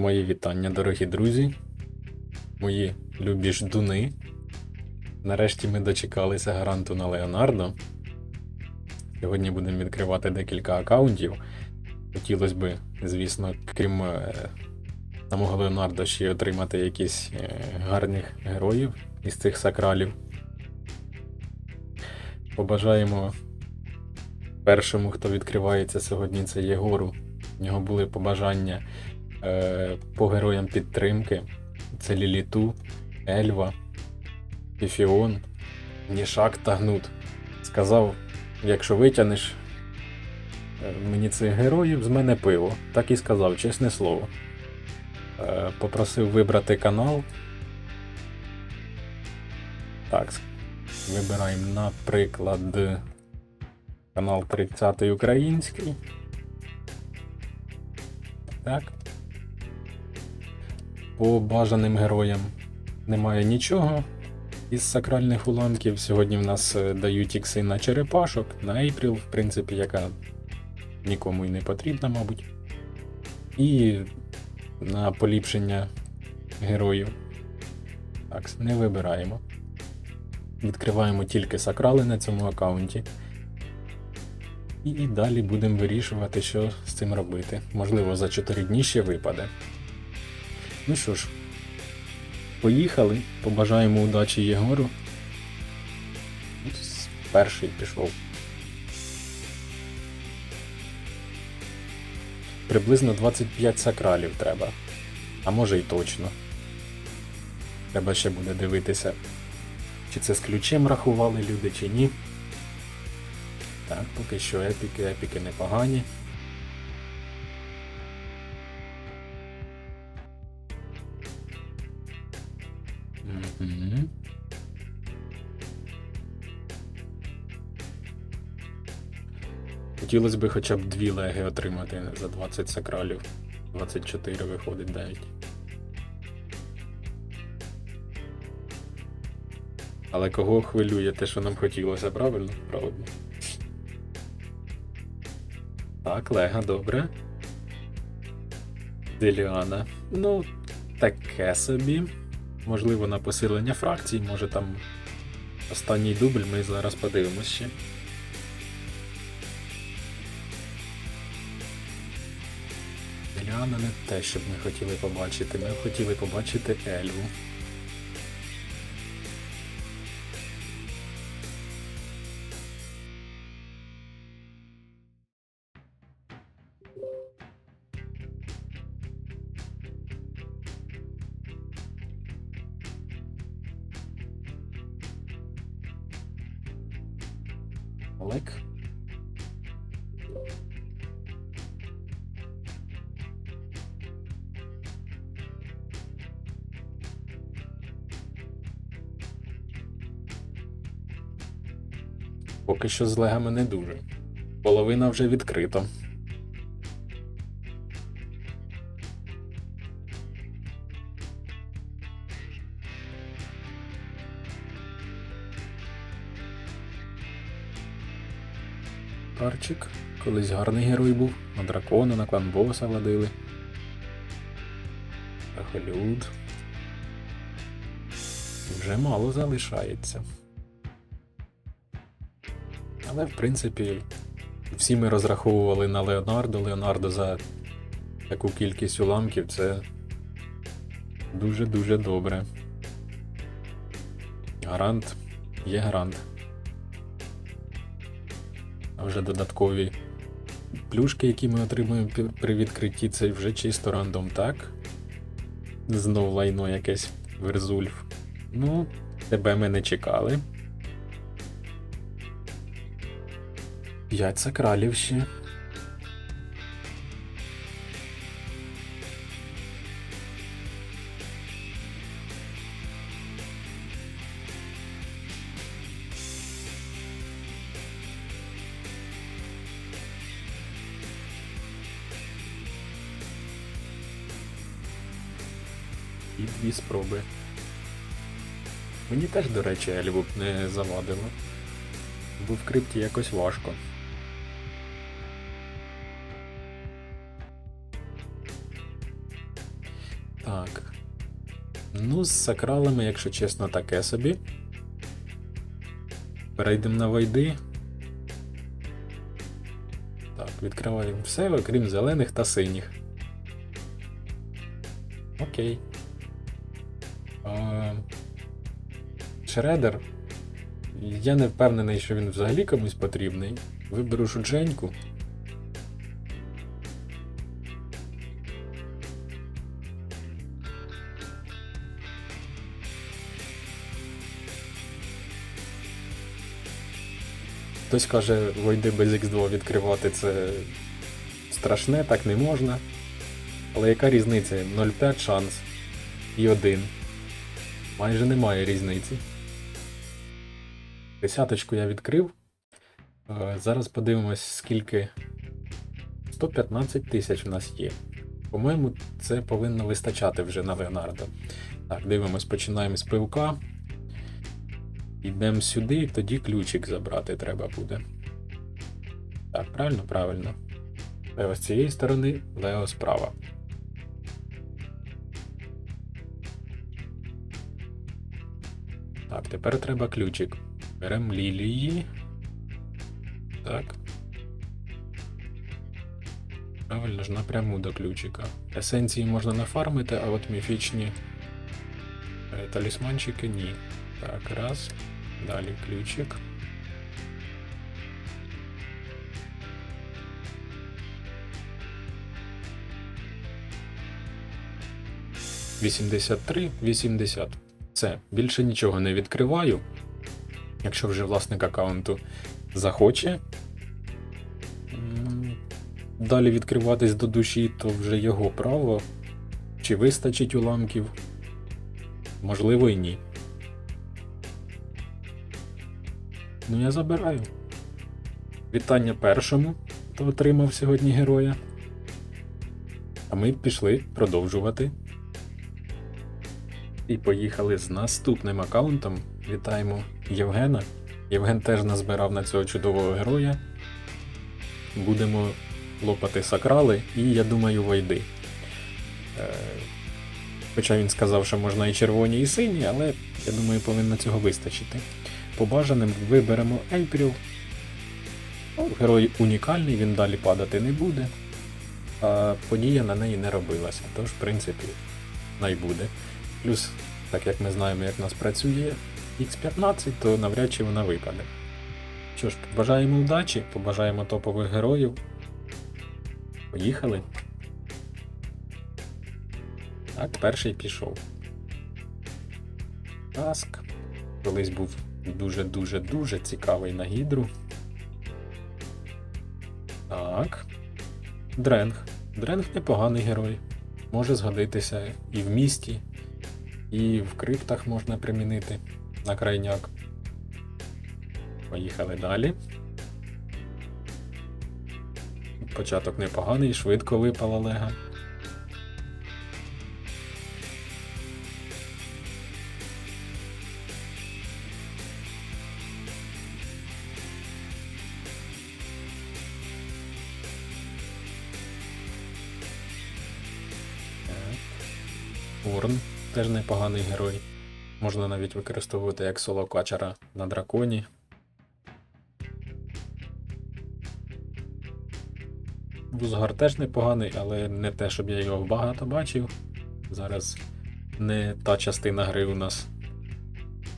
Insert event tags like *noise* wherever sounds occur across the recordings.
Мої вітання, дорогі друзі, мої любі ждуни. Нарешті ми дочекалися гаранту на Леонардо. Сьогодні будемо відкривати декілька аккаунтів. Хотілося б, звісно, крім е, самого Леонардо, ще отримати якісь е, гарних героїв із цих сакралів. Побажаємо першому, хто відкривається сьогодні, це Єгору. У нього були побажання по героям підтримки. Це Ліліту, Ельва, Фіфіон, Нішак та Гнут. Сказав, якщо витягнеш е, мені цих героїв, з мене пиво. Так і сказав, чесне слово. Е, попросив вибрати канал. Так, вибираємо, наприклад, канал 30 український. Так. По бажаним героям немає нічого із сакральних уламків. Сьогодні в нас е, дають ікси на черепашок, на Ейпріл, в принципі, яка нікому й не потрібна, мабуть. І на поліпшення героїв. Так, не вибираємо. Відкриваємо тільки сакрали на цьому аккаунті. І далі будемо вирішувати, що з цим робити. Можливо, за 4 дні ще випаде. Ну що ж, поїхали. Побажаємо удачі Єгору. Перший пішов. Приблизно 25 сакралів треба. А може й точно. Треба ще буде дивитися, чи це з ключем рахували люди, чи ні. Так, поки що епіки, епіки непогані. Хотілося б хоча б дві леги отримати за 20 сакралів. 24 виходить 9. Але кого хвилює те, що нам хотілося, правильно? Правильно. Так, Лега, добре. Деліана. Ну, таке собі. Можливо, на посилення фракцій, може там останній дубль, ми зараз подивимось ще. Деліана не те, що б ми хотіли побачити. Ми хотіли побачити Ельву. Поки що з легами не дуже. Половина вже відкрита. Арчик. Колись гарний герой був. На дракона, на клан боса водили. Ахолюд. Вже мало залишається. Але, в принципі, всі ми розраховували на Леонардо. Леонардо за таку кількість уламків це дуже-дуже добре. Гарант є гарант. А вже додаткові плюшки, які ми отримуємо при відкритті, це вже чисто рандом, так? Знов лайно якесь Верзульф. Ну, тебе ми не чекали. П'ять сакралів ще. І дві спроби. Мені теж, до речі, Ельву не завадило. Бо в крипті якось важко. Ну, з сакралами, якщо чесно, таке собі. Перейдемо на вайди. Так, відкриваємо все, окрім зелених та синіх. Окей. Шредер. Я не впевнений, що він взагалі комусь потрібний. Виберу шудженьку. Хтось каже, войди без X2 відкривати це страшне, так не можна. Але яка різниця? 0,5 шанс і 1. Майже немає різниці. Десяточку я відкрив. Е, Зараз подивимось, скільки. 115 тисяч в нас є. По-моєму, це повинно вистачати вже на Леонардо. Так, дивимось, починаємо з пивка. Йдемо сюди, і тоді ключик забрати треба буде. Так, правильно? Правильно. Лео з цієї сторони, Лео справа. Так, тепер треба ключик. Беремо лілії. Так. Правильно ж напряму до ключика. Есенції можна нафармити, а от міфічні е, талісманчики ні. Так, раз. Далі ключик. Вісімдесят три, вісімдесят. Все, більше нічого не відкриваю. Якщо вже власник аккаунту захоче далі відкриватись до душі, то вже його право. Чи вистачить уламків? Можливо і ні. Ну, я забираю. Вітання першому, хто отримав сьогодні героя. А ми пішли продовжувати. І поїхали з наступним аккаунтом. Вітаємо Євгена. Євген теж назбирав на цього чудового героя. Будемо лопати сакрали і, я думаю, войди. Е, Хоча він сказав, що можна і червоні, і сині, але я думаю, повинно цього вистачити. По бажаним виберемо. Ну, Герой унікальний, він далі падати не буде. А подія на неї не робилася, тож, в принципі, найбуде. Плюс, так як ми знаємо, як в нас працює X15, то навряд чи вона випаде. Що ж, побажаємо удачі, побажаємо топових героїв. Поїхали. Так, перший пішов. Таск. Колись був дуже-дуже-дуже цікавий на гідру. Так. Дренг. Дренг непоганий герой. Може згодитися і в місті, і в криптах можна примінити на крайняк. Поїхали далі. Початок непоганий, швидко випала лега. Урн теж непоганий герой. Можна навіть використовувати як соло качера на драконі. Вузгар теж непоганий, але не те, щоб я його багато бачив. Зараз не та частина гри у нас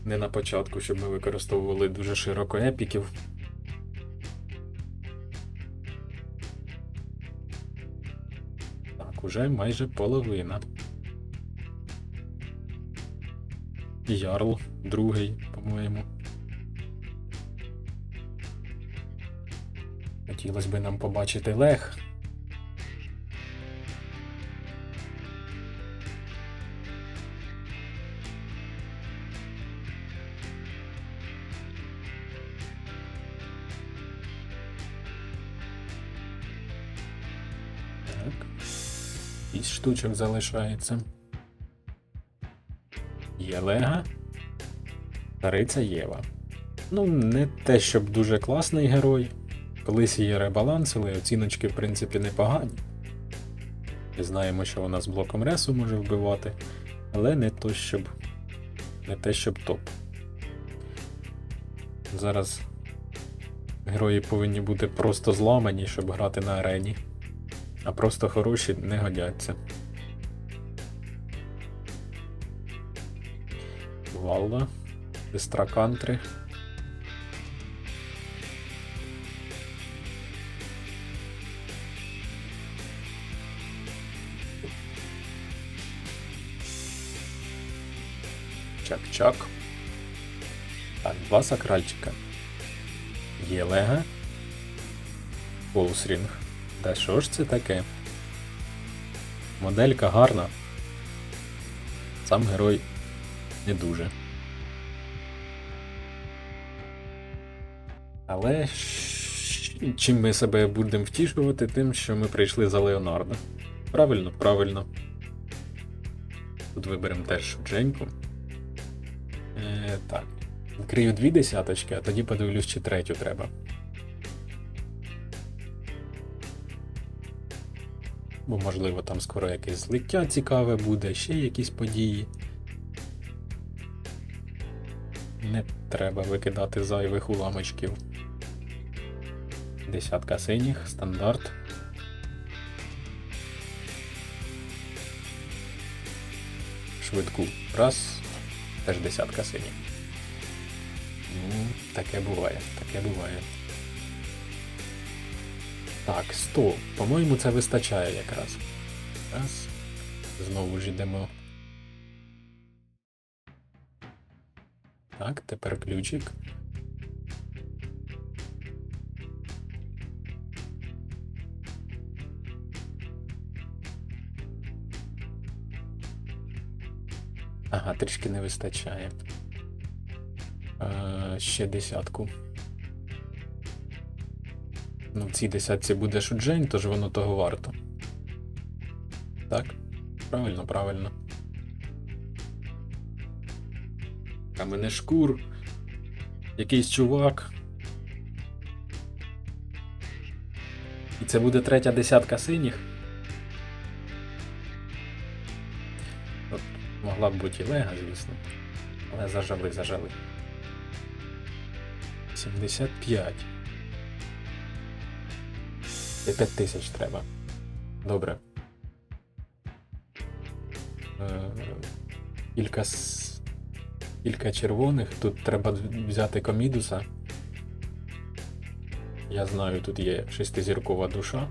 не на початку, щоб ми використовували дуже широко епіків. Так, уже майже половина. Ярл, другий, по-моєму. Хотілося б нам побачити лег. Так. Шість штучок залишається. Є Лега. Цариця Єва. Ну, не те, щоб дуже класний герой. Колись її ребалансили, оціночки, в принципі, непогані. І знаємо, що вона з блоком ресу може вбивати, але не то, щоб. Не те, щоб топ. Зараз герої повинні бути просто зламані, щоб грати на арені. А просто хороші не годяться. Валла, сестра кантри. Чак-чак. Так, два сакральчика. Єлега. Боусрінг. Та що ж це таке? Моделька гарна. Сам герой не дуже. Але чим ми себе будемо втішувати, тим, що ми прийшли за Леонардо. Правильно, правильно. Тут виберемо теж Дженьку. Е, так. Відкрию дві десяточки, а тоді подивлюсь, чи третю треба. Бо, можливо, там скоро якесь злиття цікаве буде, ще якісь події. Треба викидати зайвих уламочків. Десятка синіх, стандарт. Швидку. Раз. Теж десятка синіх. Ну, таке буває, таке буває. Так, 100. По-моєму, це вистачає якраз. Раз. Знову ж йдемо. Так, тепер ключик. Ага, трішки не вистачає. Е, ще десятку. Ну, в цій десятці буде шуджень, тож воно того варто. Так? Правильно, правильно. Камене шкур. Якийсь чувак. І це буде третя десятка синіх. От, могла б бути і лега, звісно. Але зажали, зажали. 75. Це 5 тисяч треба. Добре. Е, Кілька, кілька червоних. Тут треба взяти комідуса. Я знаю, тут є шестизіркова душа.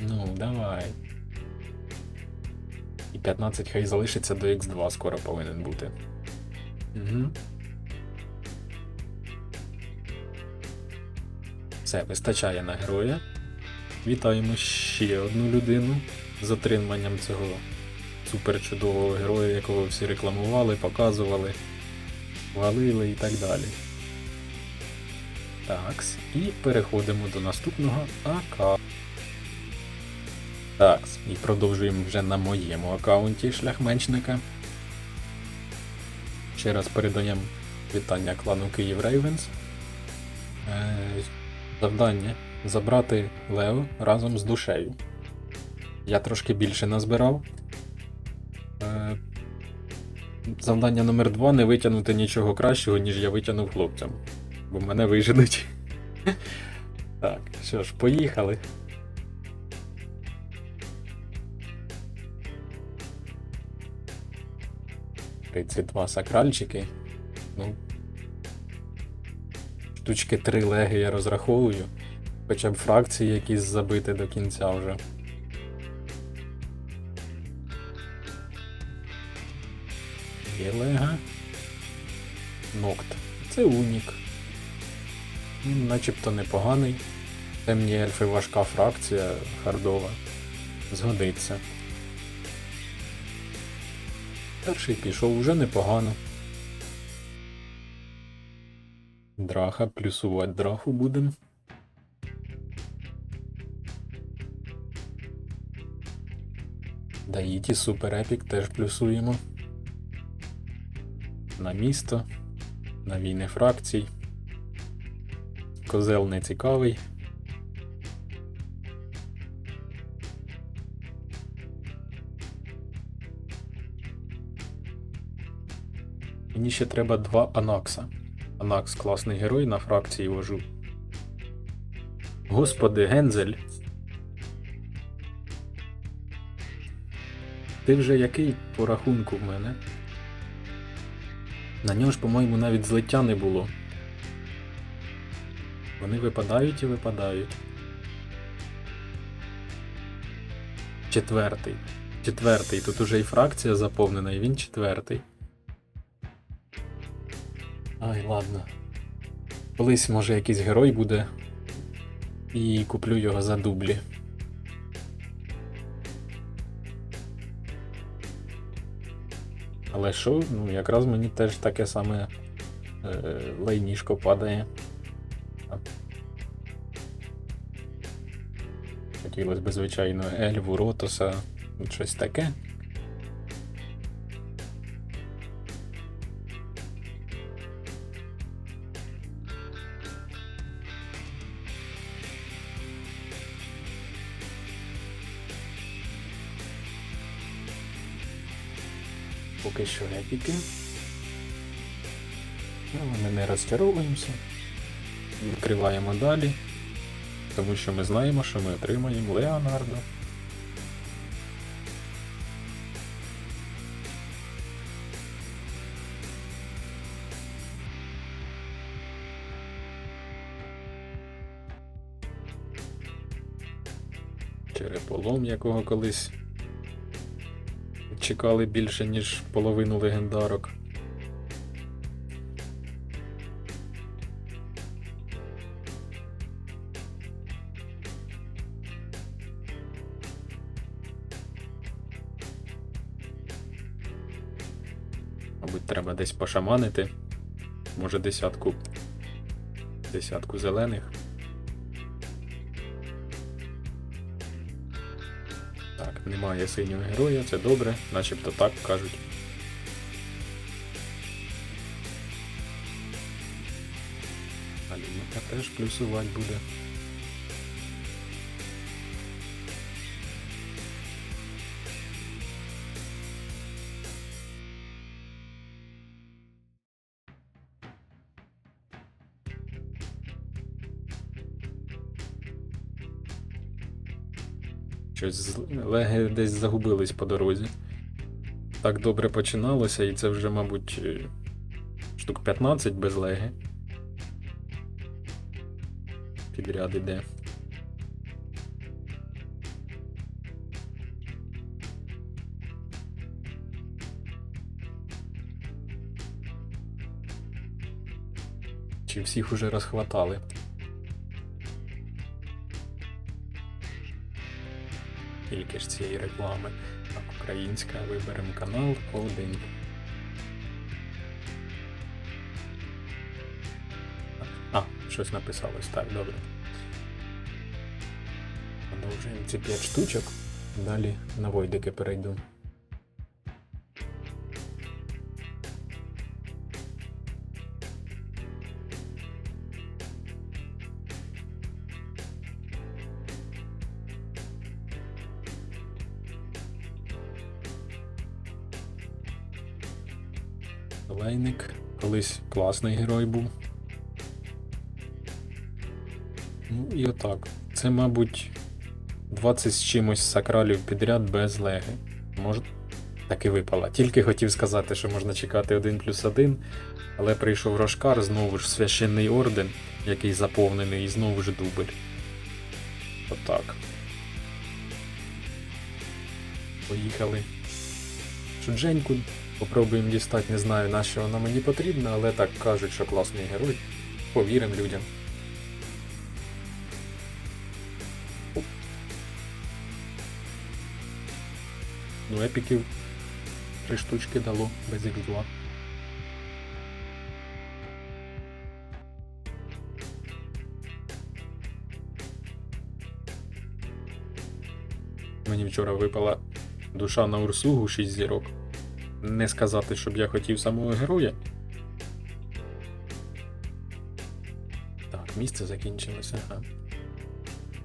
Ну, давай. І 15 хай залишиться до X2 скоро повинен бути. Угу. Все, вистачає на героя. Вітаємо ще одну людину з отриманням цього супер чудового героя, якого всі рекламували, показували, хвалили і так далі. Такс. І переходимо до наступного АК. Такс. І продовжуємо вже на моєму аккаунті шляхменчника. Ще раз передаємо вітання клану Київ Рейвенс. Е, завдання забрати Лео разом з душею. Я трошки більше назбирав. Е, завдання номер 2 не витягнути нічого кращого, ніж я витягнув хлопцям. Бо мене виженуть. *laughs* Так, що ж, поїхали. Тридцять два сакральчики. Ну. Штучки три леги я розраховую. Хоча б фракції якісь забити до кінця вже. Є лега. Нокт. Це унік. Ну, Начебто непоганий. Темні ельфи важка фракція, хардова. Згодиться. Перший пішов уже непогано. Драха, плюсувати драху будемо. Даїті супер епік теж плюсуємо. На місто. на війни фракцій. Козел не цікавий. Мені ще треба два Анакса. Анакс класний герой на фракції вожу. Господи, Гензель. Ти вже який по рахунку в мене? На нього ж, по-моєму, навіть злиття не було. Вони випадають і випадають. Четвертий. Четвертий. Тут уже і фракція заповнена, і він четвертий. Ай, ладно. Колись, може, якийсь герой буде. І куплю його за дублі. Але що, ну якраз мені теж таке саме е, лайнішко падає. Хотілося б, звичайно, Ельву, Ротоса, щось таке. Що. Ну, Ми не розчаровуємося. Відкриваємо далі. Тому що ми знаємо, що ми отримаємо Леонардо. Череполом, якого колись чекали більше, ніж половину легендарок. Мабуть, треба десь пошаманити. Може десятку. Десятку зелених. Немає синього героя, це добре, начебто так кажуть. Алінка теж плюсувати буде. Щось леги десь загубились по дорозі. Так добре починалося, і це вже, мабуть, е, штук 15 без леги. Підряд іде. Чи всіх уже розхватали? Ж цієї реклами. Так, українська, виберемо канал один. А, щось написалось, так, добре. Продовжуємо ці 5 штучок. Далі на Войдики перейду. Колись класний герой був. Ну і отак. Це, мабуть, 20 з чимось сакралів підряд без леги. Може, так і випала. Тільки хотів сказати, що можна чекати 1 плюс 1, але прийшов Рошкар, знову ж священний орден, який заповнений, і знову ж дубль. Отак. Поїхали. Шудженьку Попробуємо дістати, не знаю, на що вона мені потрібна, але так кажуть, що класний герой. Повіримо людям. Ну, епіків три штучки дало без X2. Мені вчора випала душа на Урсугу 6 зірок. Не сказати, щоб я хотів самого героя. Так, місце закінчилося. Ага.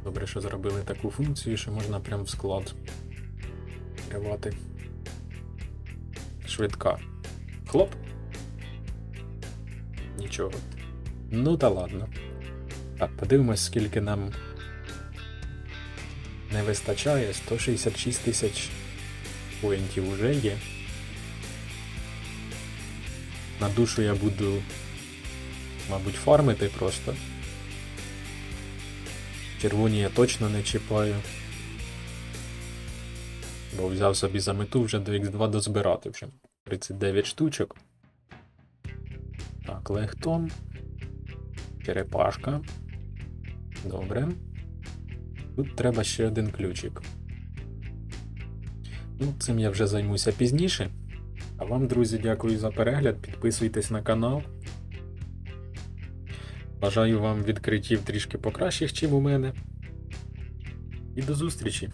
Добре, що зробили таку функцію, що можна прям в склад тривати. Швидка. Хлоп. Нічого. Ну та ладно. Так, подивимось, скільки нам не вистачає. 166 тисяч поінтів уже є. На душу я буду, мабуть, фармити просто. Червоні я точно не чіпаю. Бо взяв собі за мету вже до X2 дозбирати вже. 39 штучок. Так, легтон. Черепашка. Добре. Тут треба ще один ключик. Ну, цим я вже займуся пізніше. А вам, друзі, дякую за перегляд. Підписуйтесь на канал. Бажаю вам відкриттів трішки покращих, чим у мене. І до зустрічі!